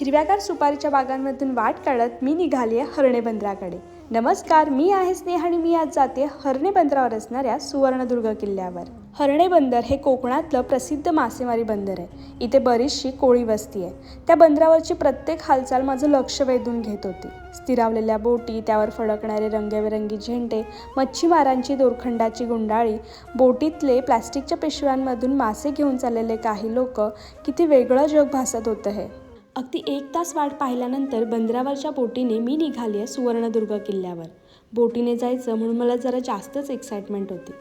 हिरव्यागार सुपारीच्या बागांमधून वाट काढत मी निघाली आहे हरणे बंदराकडे नमस्कार मी आहे स्नेह आणि मी आज जाते हरणे बंदरावर असणाऱ्या सुवर्णदुर्ग किल्ल्यावर. हरणे बंदर हे कोकणातलं प्रसिद्ध मासेमारी बंदर आहे. इथे बरीचशी कोळी वस्ती आहे. त्या बंदरावरची प्रत्येक हालचाल माझं लक्ष वेधून घेत होती. स्थिरावलेल्या बोटी त्यावर फडकणारे रंगेबिरंगी झेंडे मच्छीमारांची दोरखंडाची गुंडाळी बोटीतले प्लॅस्टिकच्या पिशव्यांमधून मासे घेऊन चाललेले काही लोक किती वेगळं जग भासत होतं हे. अगदी एक तास वाट पाहिल्यानंतर बंदरावरच्या बोटीने मी निघाली आहे सुवर्णदुर्ग किल्ल्यावर. बोटीने जायचं म्हणून मला जरा जास्तच एक्साइटमेंट होती.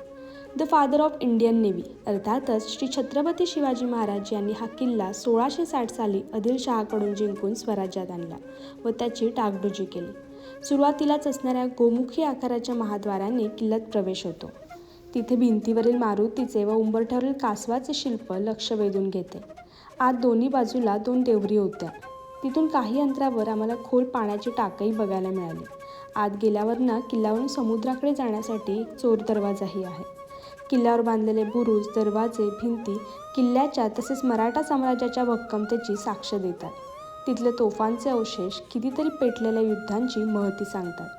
The father of Indian navy अर्थातच श्री छत्रपती शिवाजी महाराज यांनी हा किल्ला सोळाशे साठ साली आदिलशहाकडून जिंकून स्वराज्यात आणला व त्याची टागडुजी केली. सुरुवातीलाच असणाऱ्या गोमुखी आकाराच्या महाद्वाराने किल्ल्यात प्रवेश होतो. तिथे भिंतीवरील मारुतीचे व उंबरठ्यावरील कासवाचे शिल्प लक्ष वेधून घेते. आत दोन्ही बाजूला दोन देवरी होत्या. तिथून काही अंतरावर आम्हाला खोल पाण्याची टाकही बघायला मिळाली. आत गेल्यावर ना किल्ल्यावरून समुद्राकडे जाण्यासाठी एक चोर दरवाजाही आहे. किल्ल्यावर बांधलेले बुरुज दरवाजे भिंती किल्ल्याच्या तसेच मराठा साम्राज्याच्या भक्कमतेची साक्ष देतात. तिथले तोफांचे अवशेष कितीतरी पेटलेल्या युद्धांची महती सांगतात.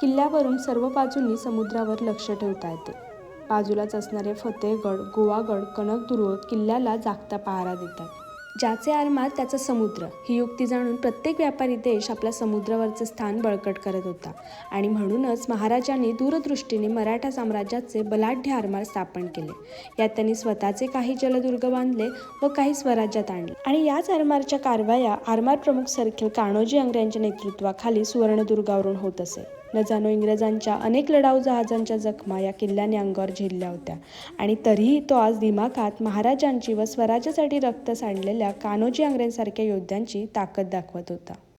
किल्ल्यावरून सर्व बाजूंनी समुद्रावर लक्ष ठेवता येते. बाजूलाच असणारे फतेहगड गोवागड कनकदुर्ग किल्ल्याला जागता पहारा देतात. ज्याचे आरमार त्याचा समुद्र. ही युक्ती जाणून प्रत्येक व्यापारी देश आपल्या समुद्रावरचं स्थान बळकट करत होता. आणि म्हणूनच महाराजांनी दूरदृष्टीने मराठा साम्राज्याचे बलाढ्य आरमार स्थापन केले. यात त्यांनी स्वतःचे काही जलदुर्ग बांधले व काही स्वराज्यात आणले. आणि याच आरमारच्या कारवाया आरमार प्रमुख सरखेल कान्होजी आंग्रे यांच्या नेतृत्वाखाली सुवर्णदुर्गावरून होत असे. न इंग्रजांच्या अनेक लढाऊ जहाजांच्या जखमा या किल्ल्याने अंगावर झेलल्या होत्या. आणि तरीही तो आज दिमाखात महाराजांची व स्वराज्यासाठी रक्त सांडलेल्या कान्होजी आंग्रेंसारख्या योद्ध्यांची ताकद दाखवत होता.